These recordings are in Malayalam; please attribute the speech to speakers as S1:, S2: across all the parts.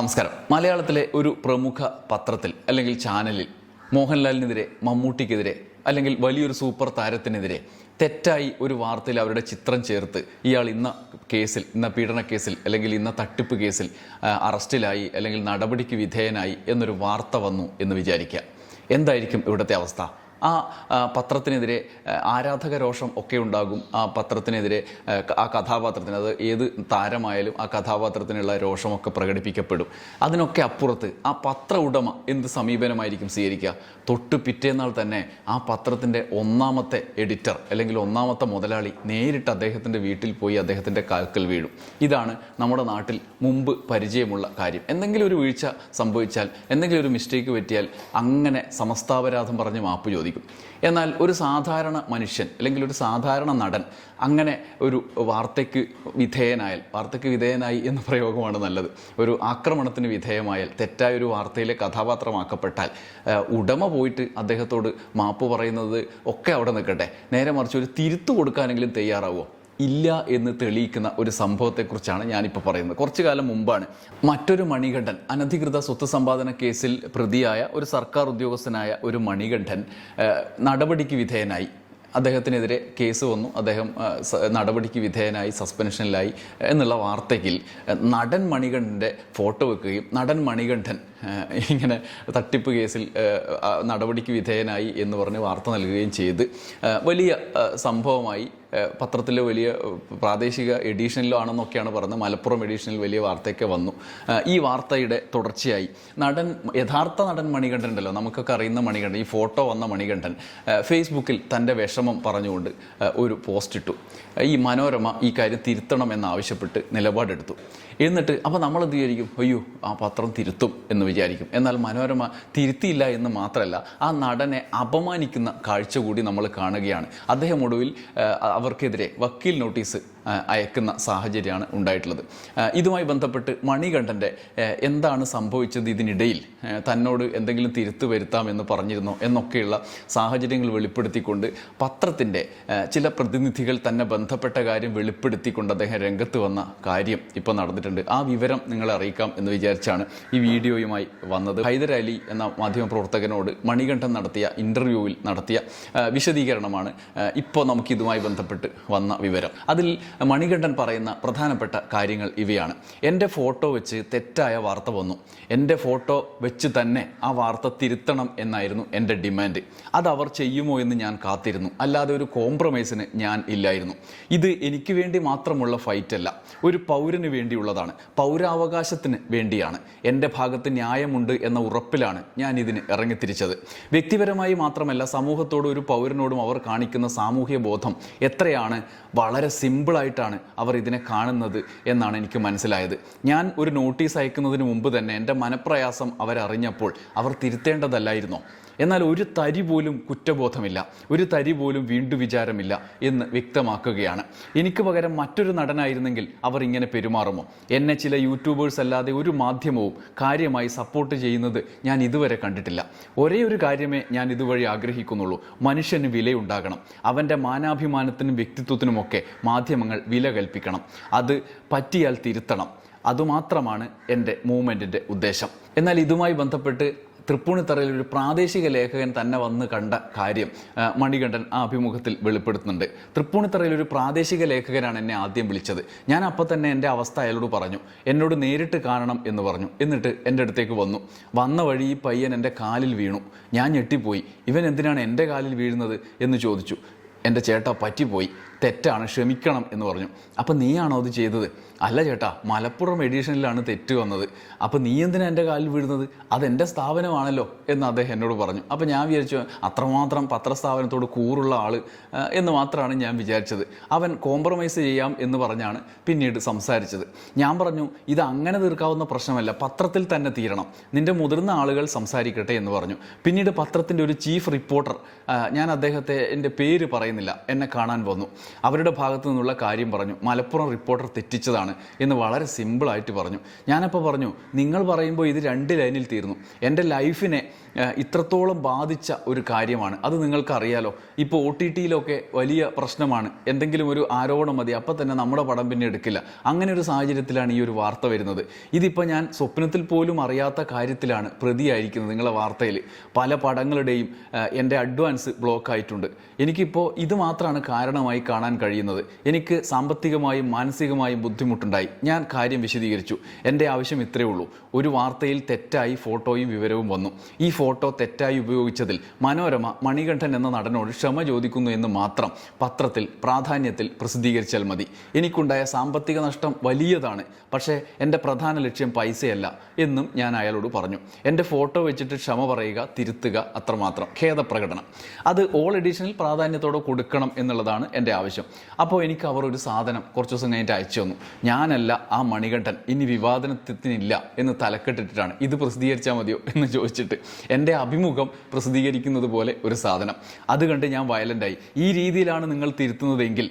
S1: നമസ്കാരം. മലയാളത്തിലെ ഒരു പ്രമുഖ പത്രത്തിൽ അല്ലെങ്കിൽ ചാനലിൽ മോഹൻലാലിനെതിരെ മമ്മൂട്ടിക്കെതിരെ അല്ലെങ്കിൽ വലിയൊരു സൂപ്പർ താരത്തിനെതിരെ തെറ്റായി ഒരു വാർത്തയിൽ അവരുടെ ചിത്രം ചേർത്ത് ഇയാൾ ഇന്ന കേസിൽ ഇന്ന പീഡന കേസിൽ അല്ലെങ്കിൽ ഇന്ന തട്ടിപ്പ് കേസിൽ അറസ്റ്റിലായി അല്ലെങ്കിൽ നടപടിക്ക് വിധേയനായി എന്നൊരു വാർത്ത വന്നു എന്ന് വിചാരിക്കുക. എന്തായിരിക്കും ഇവിടുത്തെ അവസ്ഥ? ആ പത്രത്തിനെതിരെ ആരാധക രോഷം ഒക്കെ ഉണ്ടാകും ആ പത്രത്തിനെതിരെ ആ കഥാപാത്രത്തിന്. അത് ഏത് താരമായാലും ആ കഥാപാത്രത്തിനുള്ള രോഷമൊക്കെ പ്രകടിപ്പിക്കപ്പെടും. അതിനൊക്കെ അപ്പുറത്ത് ആ പത്ര ഉടമ എന്ത് സമീപനമായിരിക്കും സ്വീകരിക്കുക? തൊട്ട് പിറ്റേന്നാൾ തന്നെ ആ പത്രത്തിന്റെ ഒന്നാമത്തെ എഡിറ്റർ അല്ലെങ്കിൽ ഒന്നാമത്തെ മുതലാളി നേരിട്ട് അദ്ദേഹത്തിന്റെ വീട്ടിൽ പോയി അദ്ദേഹത്തിന്റെ കാൽക്കൽ വീഴും. ഇതാണ് നമ്മുടെ നാട്ടിൽ മുമ്പ് പരിചയമുള്ള കാര്യം. എന്തെങ്കിലും ഒരു വീഴ്ച സംഭവിച്ചാൽ എന്തെങ്കിലും ഒരു മിസ്റ്റേക്ക് പറ്റിയാൽ അങ്ങനെ സമസ്താപരാധം പറഞ്ഞ് മാപ്പ് ചോദിക്കും. എന്നാൽ ഒരു സാധാരണ മനുഷ്യൻ അല്ലെങ്കിൽ ഒരു സാധാരണ നടൻ അങ്ങനെ ഒരു വാർത്തയ്ക്ക് വിധേയനായാൽ വാർത്തയ്ക്ക് വിധേയനായി എന്ന പ്രയോഗമാണ് നല്ലത്. ഒരു ആക്രമണത്തിന് വിധേയമായാൽ തെറ്റായ ഒരു വാർത്തയിലെ കഥാപാത്രമാക്കപ്പെട്ടാൽ ഉടമ പോയിട്ട് അദ്ദേഹത്തോട് മാപ്പ് പറയുന്നത് ഒക്കെ അവിടെ നിൽക്കട്ടെ. നേരെ മറിച്ച് ഒരു തിരുത്തു കൊടുക്കാനെങ്കിലും തയ്യാറാവുമോ? ഇല്ല എന്ന് തെളിയിക്കുന്ന ഒരു സംഭവത്തെക്കുറിച്ചാണ് ഞാനിപ്പോൾ പറയുന്നത്. കുറച്ചു കാലം മുമ്പാണ് മറ്റൊരു മണികണ്ഠൻ അനധികൃത സ്വത്ത് സമ്പാദന കേസിൽ പ്രതിയായ ഒരു സർക്കാർ ഉദ്യോഗസ്ഥനായ ഒരു മണികണ്ഠൻ നടപടിക്ക് വിധേയനായി. അദ്ദേഹത്തിനെതിരെ കേസ് വന്നു. അദ്ദേഹം നടപടിക്ക് വിധേയനായി സസ്പെൻഷനിലായി എന്നുള്ള വാർത്തയ്ക്കിൽ നടൻ മണികണ്ഠന്റെ ഫോട്ടോ വെക്കുകയും നടൻ മണികണ്ഠൻ ഇങ്ങനെ തട്ടിപ്പ് കേസിൽ നടപടിക്ക് വിധേയനായി എന്ന് പറഞ്ഞ് വാർത്ത നൽകുകയും ചെയ്ത്. വലിയ സംഭവമായി പത്രത്തിലെ വലിയ പ്രാദേശിക എഡീഷനിലോ ആണെന്നൊക്കെയാണ് പറഞ്ഞത് മലപ്പുറം എഡീഷനിൽ വലിയ വാർത്തയൊക്കെ വന്നു. ഈ വാർത്തയുടെ തുടർച്ചയായി നടൻ യഥാർത്ഥ നടൻ മണികണ്ഠൻ ഉണ്ടല്ലോ നമുക്കൊക്കെ അറിയുന്ന മണികണ്ഠൻ ഈ ഫോട്ടോ വന്ന മണികണ്ഠൻ ഫേസ്ബുക്കിൽ തന്റെ വിഷമം പറഞ്ഞുകൊണ്ട് ഒരു പോസ്റ്റ് ഇട്ടു ഈ മനോരമ ഈ കാര്യം തിരുത്തണം എന്നാവശ്യപ്പെട്ട് നിലപാടെടുത്തു. എന്നിട്ട് അപ്പോൾ നമ്മൾ എന്ത് വിചാരിക്കും? അയ്യോ ആ പത്രം തിരുത്തും എന്ന് വിചാരിക്കും. എന്നാൽ മനോരമ തിരുത്തിയില്ല എന്ന് മാത്രമല്ല ആ നടനെ അപമാനിക്കുന്ന കാഴ്ച കൂടി നമ്മൾ കാണുകയാണ്. അദ്ദേഹം ഒടുവിൽ അവർക്കെതിരെ വക്കീൽ നോട്ടീസ് അയക്കുന്ന സാഹചര്യമാണ് ഉണ്ടായിട്ടുള്ളത്. ഇതുമായി ബന്ധപ്പെട്ട് മണികണ്ഠന്റെ എന്താണ് സംഭവിച്ചത് ഇതിനിടയിൽ? തന്നോട് എന്തെങ്കിലും തിരുത്തു വരുത്താമെന്ന് പറഞ്ഞിരുന്നോ എന്നൊക്കെയുള്ള സാഹചര്യങ്ങൾ വെളിപ്പെടുത്തിക്കൊണ്ട് പത്രത്തിന്റെ ചില പ്രതിനിധികൾ തന്നെ ബന്ധപ്പെട്ട കാര്യം വെളിപ്പെടുത്തിക്കൊണ്ട് അദ്ദേഹം രംഗത്ത് വന്ന കാര്യം ഇപ്പോൾ നടന്നിട്ടുണ്ട്. ആ വിവരം നിങ്ങളെ അറിയിക്കാം എന്ന് വിചാരിച്ചാണ് ഈ വീഡിയോയുമായി വന്നത്. ഹൈദരാലി എന്ന മാധ്യമപ്രവർത്തകനോട് മണികണ്ഠൻ നടത്തിയ ഇന്റർവ്യൂവിൽ നടത്തിയ വിശദീകരണമാണ് ഇപ്പോൾ നമുക്കിതുമായി ബന്ധപ്പെട്ട് വന്ന വിവരം. അതിൽ മണികണ്ഠൻ പറയുന്ന പ്രധാനപ്പെട്ട കാര്യങ്ങൾ ഇവയാണ്. എന്റെ ഫോട്ടോ വെച്ച് തെറ്റായ വാർത്ത വന്നു. എന്റെ ഫോട്ടോ വെച്ച് തന്നെ ആ വാർത്ത തിരുത്തണം എന്നായിരുന്നു എന്റെ ഡിമാൻഡ്. അത് അവർ ചെയ്യുമോ എന്ന് ഞാൻ കാത്തിരുന്നു. അല്ലാതെ ഒരു കോംപ്രമൈസിന് ഞാൻ ഇല്ലായിരുന്നു. ഇത് എനിക്ക് വേണ്ടി മാത്രമുള്ള ഫൈറ്റ് അല്ല ഒരു പൗരന് വേണ്ടിയുള്ളതാണ്. പൗരാവകാശത്തിന് വേണ്ടിയാണ്. എന്റെ ഭാഗത്ത് ന്യായമുണ്ട് എന്ന ഉറപ്പിലാണ് ഞാൻ ഇതിന് ഇറങ്ങിത്തിരിച്ചത്. വ്യക്തിപരമായി മാത്രമല്ല സമൂഹത്തോടും ഒരു പൗരനോടും അവർ കാണിക്കുന്ന സാമൂഹ്യ ബോധം എത്രയാണ്? വളരെ സിമ്പിളായിട്ടാണ് അവർ ഇതിനെ കാണുന്നത് എന്നാണ് എനിക്ക് മനസ്സിലായത്. ഞാൻ ഒരു നോട്ടീസ് അയക്കുന്നതിന് മുമ്പ് തന്നെ എന്റെ മനപ്രയാസം അവരറിഞ്ഞപ്പോൾ അവർ തിരുത്തേണ്ടതല്ലായിരുന്നോ? എന്നാൽ ഒരു തരി പോലും കുറ്റബോധമില്ല ഒരു തരി പോലും വീണ്ടു വിചാരമില്ല എന്ന് വ്യക്തമാക്കുകയാണ്. എനിക്ക് പകരം മറ്റൊരു നടനായിരുന്നെങ്കിൽ അവർ ഇങ്ങനെ പെരുമാറുമോ? എന്നെ ചില യൂട്യൂബേഴ്സ് അല്ലാതെ ഒരു മാധ്യമവും കാര്യമായി സപ്പോർട്ട് ചെയ്യുന്നത് ഞാൻ ഇതുവരെ കണ്ടിട്ടില്ല. ഒരേ ഒരു കാര്യമേ ഞാൻ ഇതുവഴി ആഗ്രഹിക്കുന്നുള്ളൂ. മനുഷ്യന് വിലയുണ്ടാകണം. അവന്റെ മാനാഭിമാനത്തിനും വ്യക്തിത്വത്തിനുമൊക്കെ മാധ്യമങ്ങൾ വില കൽപ്പിക്കണം. അത് പറ്റിയാൽ തിരുത്തണം. അതുമാത്രമാണ് എന്റെ മൂവ്മെന്റിന്റെ ഉദ്ദേശം. എന്നാൽ ഇതുമായി ബന്ധപ്പെട്ട് തൃപ്പൂണിത്തറയിൽ ഒരു പ്രാദേശിക ലേഖകൻ തന്നെ വന്ന് കണ്ട കാര്യം മണികണ്ഠൻ ആ അഭിമുഖത്തിൽ വെളിപ്പെടുത്തുന്നുണ്ട്. തൃപ്പൂണിത്തറയിൽ ഒരു പ്രാദേശിക ലേഖകനാണ് എന്നെ ആദ്യം വിളിച്ചത്. ഞാൻ അപ്പം തന്നെ എന്റെ അവസ്ഥ അയാളോട് പറഞ്ഞു. എന്നോട് നേരിട്ട് കാണണം എന്ന് പറഞ്ഞു. എന്നിട്ട് എന്റെ അടുത്തേക്ക് വന്നു. വന്ന വഴി ഈ പയ്യൻ എന്റെ കാലിൽ വീണു. ഞാൻ ഞെട്ടിപ്പോയി. ഇവൻ എന്തിനാണ് എന്റെ കാലിൽ വീഴുന്നത്? എന്ന് ചോദിച്ചു. എന്റെ ചേട്ടാ പറ്റിപ്പോയി. തെറ്റാണ്. ക്ഷമിക്കണം എന്ന് പറഞ്ഞു. അപ്പം നീയാണോ അത് ചെയ്തത്? അല്ല ചേട്ടാ മലപ്പുറം എഡിഷനിലാണ് തെറ്റ് വന്നത്. അപ്പോൾ നീ എന്തിനാ എന്റെ കാലിൽ വീഴുന്നത്? അതെന്റെ സ്ഥാപനമാണല്ലോ എന്ന് അദ്ദേഹം എന്നോട് പറഞ്ഞു. അപ്പോൾ ഞാൻ വിചാരിച്ചു അത്രമാത്രം പത്രസ്ഥാപനത്തോട് കൂറുള്ള ആൾ എന്ന് മാത്രമാണ് ഞാൻ വിചാരിച്ചത്. അവൻ കോംപ്രമൈസ് ചെയ്യാം എന്ന് പറഞ്ഞാണ് പിന്നീട് സംസാരിച്ചത്. ഞാൻ പറഞ്ഞു ഇത് അങ്ങനെ തീർക്കാവുന്ന പ്രശ്നമല്ല പത്രത്തിൽ തന്നെ തീരണം. നിന്റെ മുതിർന്ന ആളുകൾ സംസാരിക്കട്ടെ എന്ന് പറഞ്ഞു. പിന്നീട് പത്രത്തിന്റെ ഒരു ചീഫ് റിപ്പോർട്ടർ ഞാൻ അദ്ദേഹത്തെ എന്റെ പേര് പറയുന്നില്ല എന്നെ കാണാൻ വന്നു. അവരുടെ ഭാഗത്തു നിന്നുള്ള കാര്യം പറഞ്ഞു. മലപ്പുറം റിപ്പോർട്ടർ തെറ്റിച്ചതാണ്. എന്താണ് എന്ന് വളരെ സിമ്പിളായിട്ട് പറഞ്ഞു. ഞാനപ്പോൾ പറഞ്ഞു നിങ്ങൾ പറയുമ്പോൾ ഇത് രണ്ട് ലൈനിൽ തീർന്നു. എന്റെ ലൈഫിനെ ഇത്രത്തോളം ബാധിച്ച ഒരു കാര്യമാണ്. അത് നിങ്ങൾക്കറിയാലോ. ഇപ്പോൾ ഒ ടി ടിയിലൊക്കെ വലിയ പ്രശ്നമാണ്. എന്തെങ്കിലും ഒരു ആരോപണം മതി. അപ്പം തന്നെ നമ്മുടെ പടം പിന്നെ എടുക്കില്ല. അങ്ങനെ ഒരു സാഹചര്യത്തിലാണ് ഈ ഒരു വാർത്ത വരുന്നത്. ഇതിപ്പോൾ ഞാൻ സ്വപ്നത്തിൽ പോലും അറിയാത്ത കാര്യത്തിലാണ് പ്രതിയായിരിക്കുന്നത് നിങ്ങളെ വാർത്തയിൽ. പല പടങ്ങളുടെയും എന്റെ അഡ്വാൻസ് ബ്ലോക്ക് ആയിട്ടുണ്ട് എനിക്കിപ്പോൾ ഇത് മാത്രമാണ് കാരണമായി കാണാൻ കഴിയുന്നത്. എനിക്ക് സാമ്പത്തികമായും മാനസികമായും ബുദ്ധിമുട്ടുണ്ടായി. ഞാൻ കാര്യം വിശദീകരിച്ചു. എന്റെ ആവശ്യം ഇത്രയേ ഉള്ളൂ. ഒരു വാർത്തയിൽ തെറ്റായി ഫോട്ടോയും വിവരവും വന്നു. ഈ ഫോട്ടോ തെറ്റായി ഉപയോഗിച്ചതിൽ മനോരമ മണികണ്ഠൻ എന്ന നടനോട് ക്ഷമ ചോദിക്കുന്നു എന്ന് മാത്രം പത്രത്തിൽ പ്രാധാന്യത്തിൽ പ്രസിദ്ധീകരിച്ചാൽ മതി. എനിക്കുണ്ടായ സാമ്പത്തിക നഷ്ടം വലിയതാണ്. പക്ഷേ എന്റെ പ്രധാന ലക്ഷ്യം പൈസയല്ല എന്നും ഞാൻ അയാളോട് പറഞ്ഞു. എന്റെ ഫോട്ടോ വെച്ചിട്ട് ക്ഷമ പറയുക തിരുത്തുക അത്രമാത്രം. ഖേദപ്രകടനം. അത് ഓൾ എഡിഷനിൽ പ്രാധാന്യത്തോടെ കൊടുക്കണം എന്നുള്ളതാണ് എന്റെ ആവശ്യം. അപ്പോൾ എനിക്ക് അവർ ഒരു സാധനം കുറച്ച് ദിവസം കഴിഞ്ഞിട്ട് അയച്ചു തന്നു. ഞാനല്ല ആ മണികണ്ഠൻ. ഇനി വിവാദനത്തിനില്ല എന്ന് തലക്കെട്ടിട്ടാണ് ഇത് പ്രസിദ്ധീകരിച്ചാൽ മതിയോ എന്ന് ചോദിച്ചിട്ട്. എന്റെ അഭിമുഖം പ്രസിദ്ധീകരിക്കുന്നത് പോലെ ഒരു സാധനം. അത് കണ്ട് ഞാൻ വയലന്റായി. ഈ രീതിയിലാണ് നിങ്ങൾ തിരുത്തുന്നതെങ്കിൽ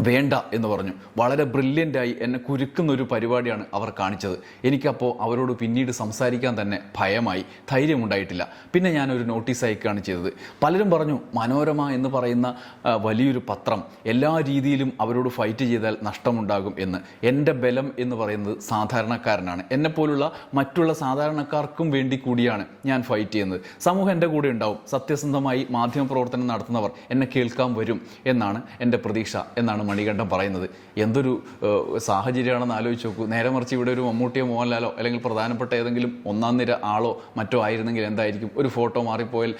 S1: വേണ്ട എന്ന് പറഞ്ഞു. വളരെ ബ്രില്യന്റായി എന്നെ കുരുക്കുന്ന ഒരു പരിപാടിയാണ് അവർ കാണിച്ചത്. എനിക്കപ്പോൾ അവരോട് പിന്നീട് സംസാരിക്കാൻ തന്നെ ഭയമായി. ധൈര്യമുണ്ടായിട്ടില്ല. പിന്നെ ഞാനൊരു നോട്ടീസ് അയക്കുകയാണ് ചെയ്തത്. പലരും പറഞ്ഞു മനോരമ എന്ന് പറയുന്ന വലിയൊരു പത്രം എല്ലാ രീതിയിലും അവരോട് ഫൈറ്റ് ചെയ്താൽ നഷ്ടമുണ്ടാകും എന്ന്. എന്റെ ബലം എന്ന് പറയുന്നത് സാധാരണക്കാരനാണ്. എന്നെപ്പോലുള്ള മറ്റുള്ള സാധാരണക്കാർക്കും വേണ്ടി കൂടിയാണ് ഞാൻ ഫൈറ്റ് ചെയ്യുന്നത്. സമൂഹം എന്റെ കൂടെ ഉണ്ടാവും. സത്യസന്ധമായി മാധ്യമപ്രവർത്തനം നടത്തുന്നവർ എന്നെ കേൾക്കാൻ വരും എന്നാണ് എന്റെ പ്രതീക്ഷ എന്നാണ് മണികണ്ഠൻ പറയുന്നത്. എന്തൊരു സാഹചര്യമാണെന്ന് ആലോചിച്ച് നോക്കൂ. നേരെ മറിച്ച് ഇവിടെ ഒരു മമ്മൂട്ടിയോ മോഹൻലാലോ അല്ലെങ്കിൽ പ്രധാനപ്പെട്ട ഏതെങ്കിലും ഒന്നാം നിര ആളോ മറ്റോ ആയിരുന്നെങ്കിൽ എന്തായിരിക്കും? ഒരു ഫോട്ടോ മാറിപ്പോയാൽ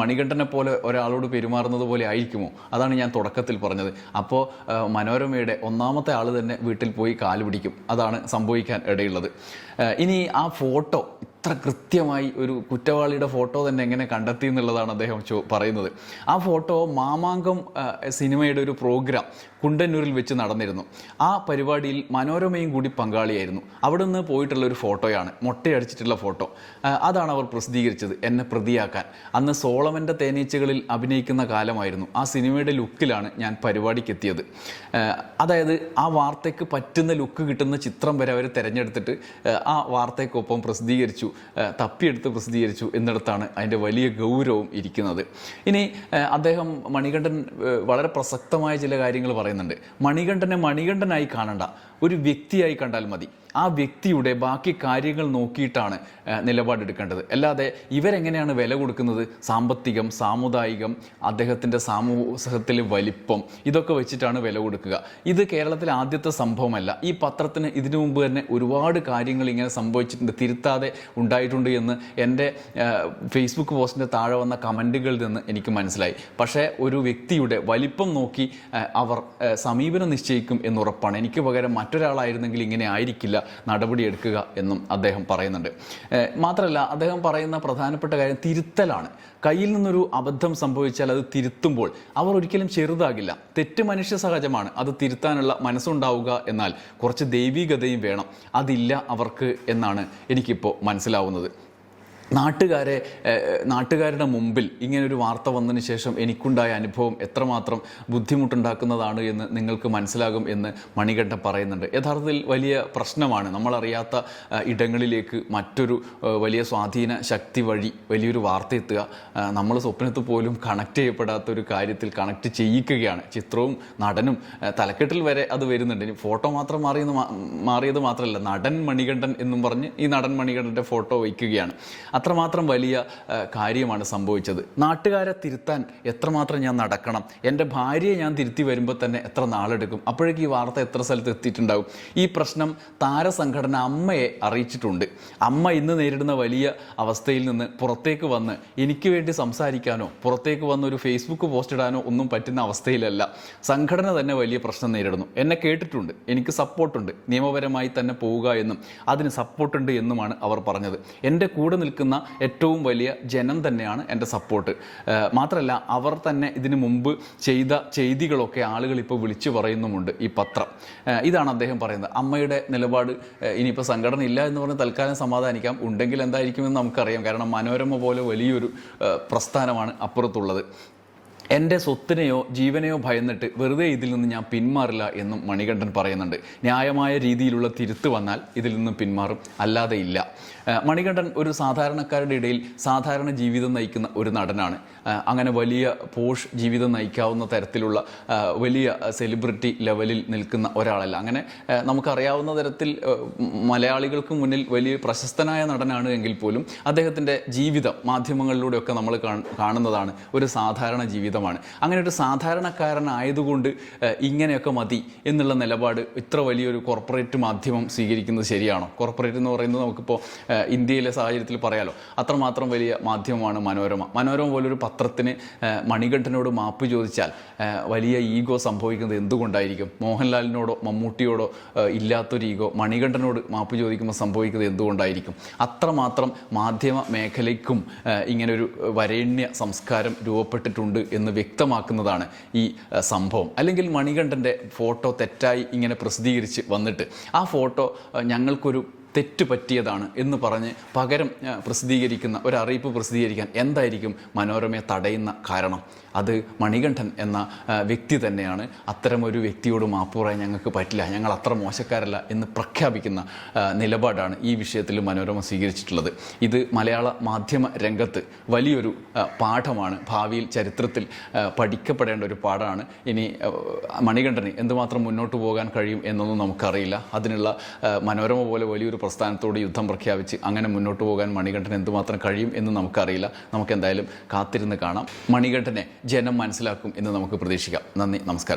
S1: മണികണ്ഠനെ പോലെ ഒരാളോട് പെരുമാറുന്നത് പോലെ ആയിരിക്കുമോ? അതാണ് ഞാൻ തുടക്കത്തിൽ പറഞ്ഞത്. അപ്പോൾ മനോരമയുടെ ഒന്നാമത്തെ ആൾ തന്നെ വീട്ടിൽ പോയി കാൽ പിടിക്കും. അതാണ് സംഭവിക്കാൻ ഇടയുള്ളത്. ഇനി ആ ഫോട്ടോ ഇത്ര കൃത്യമായി ഒരു കുറ്റവാളിയുടെ ഫോട്ടോ തന്നെ എങ്ങനെ കണ്ടെത്തി എന്നുള്ളതാണ് അദ്ദേഹം പറയുന്നത്. ആ ഫോട്ടോ മാമാങ്കം സിനിമയുടെ ഒരു പ്രോഗ്രാം കുണ്ടന്നൂരിൽ വെച്ച് നടന്നിരുന്നു. ആ പരിപാടിയിൽ മനോരമയും കൂടി പങ്കാളിയായിരുന്നു. അവിടെ നിന്ന് പോയിട്ടുള്ള ഒരു ഫോട്ടോയാണ് മൊട്ടയടിച്ചിട്ടുള്ള ഫോട്ടോ. അതാണ് അവർ പ്രസിദ്ധീകരിച്ചത് എന്നെ പ്രതിയാക്കാൻ. അന്ന് സോളമന്റെ തേനീച്ചകളിൽ അഭിനയിക്കുന്ന കാലമായിരുന്നു. ആ സിനിമയുടെ ലുക്കിലാണ് ഞാൻ പരിപാടിക്ക് എത്തിയത് അതായത് ആ വാർത്തയ്ക്ക് പറ്റുന്ന ലുക്ക് കിട്ടുന്ന ചിത്രം വരെ അവർ തിരഞ്ഞെടുത്തിട്ട് ആ, വാർത്തയ്ക്കൊപ്പം പ്രസിദ്ധീകരിച്ചു തപ്പിയെടുത്ത് പ്രസിദ്ധീകരിച്ചു എന്നിടത്താണ് അതിന്റെ വലിയ ഗൗരവം ഇരിക്കുന്നത്. ഇനി അദ്ദേഹം മണികണ്ഠൻ വളരെ പ്രസക്തമായ ചില കാര്യങ്ങൾ പറയുന്നുണ്ട്. മണികണ്ഠനെ മണികണ്ഠനായി കാണണ്ട. ഒരു വ്യക്തിയായി കണ്ടാൽ മതി. ആ വ്യക്തിയുടെ ബാക്കി കാര്യങ്ങൾ നോക്കിയിട്ടാണ് നിലപാടെടുക്കേണ്ടത്. അല്ലാതെ ഇവരെങ്ങനെയാണ് വില കൊടുക്കുന്നത്? സാമ്പത്തികം സാമുദായികം അദ്ദേഹത്തിന്റെ സമൂഹത്തിലെ വലിപ്പം ഇതൊക്കെ വെച്ചിട്ടാണ് വില കൊടുക്കുക. ഇത് കേരളത്തിലെ ആദ്യത്തെ സംഭവമല്ല. ഈ പത്രത്തിന് ഇതിനു മുമ്പ് തന്നെ ഒരുപാട് കാര്യങ്ങൾ ഇങ്ങനെ സംഭവിച്ചിട്ടുണ്ട് തിരുത്താതെ ഉണ്ടായിട്ടുണ്ട് എന്ന് എന്റെ ഫേസ്ബുക്ക് പോസ്റ്റിന്റെ താഴെ വന്ന കമന്റുകളിൽ നിന്ന് എനിക്ക് മനസ്സിലായി. പക്ഷേ ഒരു വ്യക്തിയുടെ വലിപ്പം നോക്കി അവർ സമീപനം നിശ്ചയിക്കും എന്നുറപ്പാണ് എനിക്ക് പകരം മറ്റൊരാളായിരുന്നെങ്കിൽ ഇങ്ങനെ ആയിരിക്കില്ല. നടപടിയെടുക്കുക എന്നും അദ്ദേഹം പറയുന്നുണ്ട്. മാത്രമല്ല അദ്ദേഹം പറയുന്ന പ്രധാനപ്പെട്ട കാര്യം തിരുത്തലാണ്. കയ്യിൽ നിന്നൊരു അബദ്ധം സംഭവിച്ചാൽ അത് തിരുത്തുമ്പോൾ അവർ ഒരിക്കലും ചെറുതാകില്ല. തെറ്റ് മനുഷ്യ സഹജമാണ്. അത് തിരുത്താനുള്ള മനസ്സുണ്ടാവുക എന്നാൽ കുറച്ച് ദൈവികതയും വേണം. അതില്ല അവർക്ക് എന്നാണ് എനിക്കിപ്പോൾ മനസ്സിലാവുന്നത്. നാട്ടുകാരെ നാട്ടുകാരുടെ മുമ്പിൽ ഇങ്ങനൊരു വാർത്ത വന്നതിന് ശേഷം എനിക്കുണ്ടായ അനുഭവം എത്രമാത്രം ബുദ്ധിമുട്ടുണ്ടാക്കുന്നതാണ് എന്ന് നിങ്ങൾക്ക് മനസ്സിലാകും എന്ന് മണികണ്ഠ പറയുന്നുണ്ട്. യഥാർത്ഥത്തിൽ വലിയ പ്രശ്നമാണ്. നമ്മളറിയാത്ത ഇടങ്ങളിലേക്ക് മറ്റൊരു വലിയ സ്വാധീന ശക്തി വഴി വലിയൊരു വാർത്ത എത്തുക നമ്മൾ സ്വപ്നത്തിൽ പോലും കണക്ട് ചെയ്യപ്പെടാത്ത ഒരു കാര്യത്തിൽ കണക്ട് ചെയ്യിക്കുകയാണ്. ചിത്രവും നടനും തലക്കെട്ടിൽ വരെ അത് വരുന്നുണ്ട്. ഇനി ഫോട്ടോ മാത്രം മാറിയെന്ന് മാറിയത് മാത്രമല്ല നടൻ മണികണ്ഠൻ എന്നും പറഞ്ഞ് ഈ നടൻ മണികണ്ഠന്റെ ഫോട്ടോ വയ്ക്കുകയാണ്. അത്രമാത്രം വലിയ കാര്യമാണ് സംഭവിച്ചത്. നാട്ടുകാരെ തിരുത്താൻ എത്രമാത്രം ഞാൻ നടക്കണം? എന്റെ ഭാര്യയെ ഞാൻ തിരുത്തി വരുമ്പോൾ തന്നെ എത്ര നാളെടുക്കും? അപ്പോഴേക്കും ഈ വാർത്ത എത്ര സ്ഥലത്ത് എത്തിയിട്ടുണ്ടാവും? ഈ പ്രശ്നം താരസംഘടന അമ്മയെ അറിയിച്ചിട്ടുണ്ട്. അമ്മ ഇന്ന് നേരിടുന്ന വലിയ അവസ്ഥയിൽ നിന്ന് പുറത്തേക്ക് വന്ന് എനിക്ക് വേണ്ടി സംസാരിക്കാനോ പുറത്തേക്ക് വന്ന് ഒരു ഫേസ്ബുക്ക് പോസ്റ്റ് ഇടാനോ ഒന്നും പറ്റുന്ന അവസ്ഥയിലല്ല. സംഘടന തന്നെ വലിയ പ്രശ്നം നേരിടുന്നു. എന്നെ കേട്ടിട്ടുണ്ട്. എനിക്ക് സപ്പോർട്ടുണ്ട്. നിയമപരമായി തന്നെ പോവുക എന്നും അതിന് സപ്പോർട്ടുണ്ട് എന്നുമാണ് അവർ പറഞ്ഞത്. എന്റെ കൂടെ നിൽക്കുന്ന ഏറ്റവും വലിയ ജനം തന്നെയാണ് എന്റെ സപ്പോർട്ട് മാത്രമല്ല അവർ തന്നെ ഇതിനു മുമ്പ് ചെയ്ത ചെയ്തികളൊക്കെ ആളുകൾ ഇപ്പോൾ വിളിച്ചു പറയുന്നുമുണ്ട് ഈ പത്രം. ഇതാണ് അദ്ദേഹം പറയുന്നത്. അമ്മയുടെ നിലപാട് ഇനിയിപ്പോൾ സംഘടന ഇല്ല എന്ന് പറഞ്ഞ് തൽക്കാലം സമാധാനിക്കാം. ഉണ്ടെങ്കിൽ എന്തായിരിക്കുമെന്ന് നമുക്കറിയാം. കാരണം മനോരമ പോലെ വലിയൊരു പ്രസ്ഥാനമാണ് അപ്പുറത്തുള്ളത്. എന്റെ സ്വത്തിനെയോ ജീവനെയോ ഭയന്നിട്ട് വെറുതെ ഇതിൽ നിന്ന് ഞാൻ പിന്മാറില്ല എന്നും മണികണ്ഠൻ പറയുന്നുണ്ട്. ന്യായമായ രീതിയിലുള്ള തിരുത്ത് വന്നാൽ ഇതിൽ നിന്ന് പിന്മാറും അല്ലാതെ ഇല്ല. മണികണ്ഠൻ ഒരു സാധാരണക്കാരുടെ ഇടയിൽ സാധാരണ ജീവിതം നയിക്കുന്ന ഒരു നടനാണ്. അങ്ങനെ വലിയ പോഷ് ജീവിതം നയിക്കാവുന്ന തരത്തിലുള്ള വലിയ സെലിബ്രിറ്റി ലെവലിൽ നിൽക്കുന്ന ഒരാളല്ല. അങ്ങനെ നമുക്കറിയാവുന്ന തരത്തിൽ മലയാളികൾക്ക് മുന്നിൽ വലിയ പ്രശസ്തനായ നടനാണ് എങ്കിൽ പോലും അദ്ദേഹത്തിന്റെ ജീവിതം മാധ്യമങ്ങളിലൂടെയൊക്കെ നമ്മൾ കാണുന്നതാണ് ഒരു സാധാരണ ജീവിതമാണ് അങ്ങനെ ഒരു സാധാരണക്കാരനായതുകൊണ്ട് ഇങ്ങനെയൊക്കെ മതി എന്നുള്ള നിലപാട് ഇത്ര വലിയൊരു കോർപ്പറേറ്റ് മാധ്യമം സ്വീകരിക്കുന്നത് ശരിയാണോ? കോർപ്പറേറ്റ് എന്ന് പറയുന്നത് നമുക്കിപ്പോൾ ഇന്ത്യയിലെ സാഹചര്യത്തിൽ പറയാലോ. അത്രമാത്രം വലിയ മാധ്യമമാണ് മനോരമ. മനോരമ പോലൊരു പത്രത്തിന് മണികണ്ഠനോട് മാപ്പ് ചോദിച്ചാൽ വലിയ ഈഗോ സംഭവിക്കുന്നത് എന്തുകൊണ്ടായിരിക്കും? മോഹൻലാലിനോടോ മമ്മൂട്ടിയോടോ ഇല്ലാത്തൊരു ഈഗോ മണികണ്ഠനോട് മാപ്പ് ചോദിക്കുമ്പോൾ സംഭവിക്കുന്നത് എന്തുകൊണ്ടായിരിക്കും? അത്രമാത്രം മാധ്യമ മേഖലയ്ക്കും ഇങ്ങനൊരു വരേണ്യ സംസ്കാരം രൂപപ്പെട്ടിട്ടുണ്ട് എന്ന് വ്യക്തമാക്കുന്നതാണ് ഈ സംഭവം. അല്ലെങ്കിൽ മണികണ്ഠന്റെ ഫോട്ടോ തെറ്റായി ഇങ്ങനെ പ്രസിദ്ധീകരിച്ച് വന്നിട്ട് ആ ഫോട്ടോ ഞങ്ങൾക്കൊരു തെറ്റ് പറ്റിയതാണ് എന്ന് പറഞ്ഞ് പകരം പ്രസിദ്ധീകരിക്കുന്ന ഒരു പ്രസിദ്ധീകരിക്കാൻ എന്തായിരിക്കും മനോരമയെ തടയുന്ന കാരണം? അത് മണികണ്ഠൻ എന്ന വ്യക്തി തന്നെയാണ്. അത്തരമൊരു വ്യക്തിയോട് മാപ്പ് പറയാൻ ഞങ്ങൾക്ക് പറ്റില്ല. ഞങ്ങൾ അത്ര മോശക്കാരല്ല എന്ന് പ്രഖ്യാപിക്കുന്ന നിലപാടാണ് ഈ വിഷയത്തിൽ മനോരമ സ്വീകരിച്ചിട്ടുള്ളത്. ഇത് മലയാള മാധ്യമ രംഗത്ത് വലിയൊരു പാഠമാണ്. ഭാവിയിൽ ചരിത്രത്തിൽ പഠിക്കപ്പെടേണ്ട ഒരു പാഠമാണ്. ഇനി മണികണ്ഠന് എന്തുമാത്രം മുന്നോട്ട് പോകാൻ കഴിയും എന്നൊന്നും നമുക്കറിയില്ല. അതിനുള്ള മനോരമ പോലെ വലിയൊരു പ്രസ്ഥാനത്തോട് യുദ്ധം പ്രഖ്യാപിച്ച് അങ്ങനെ മുന്നോട്ട് പോകാൻ മണികണ്ഠൻ എന്തുമാത്രം കഴിയും എന്ന് നമുക്കറിയില്ല. നമുക്ക് എന്തായാലും കാത്തിരുന്ന് കാണാം. മണികണ്ഠനെ ജനം മനസ്സിലാക്കും എന്ന് നമുക്ക് പ്രതീക്ഷിക്കാം. നന്ദി നമസ്കാരം.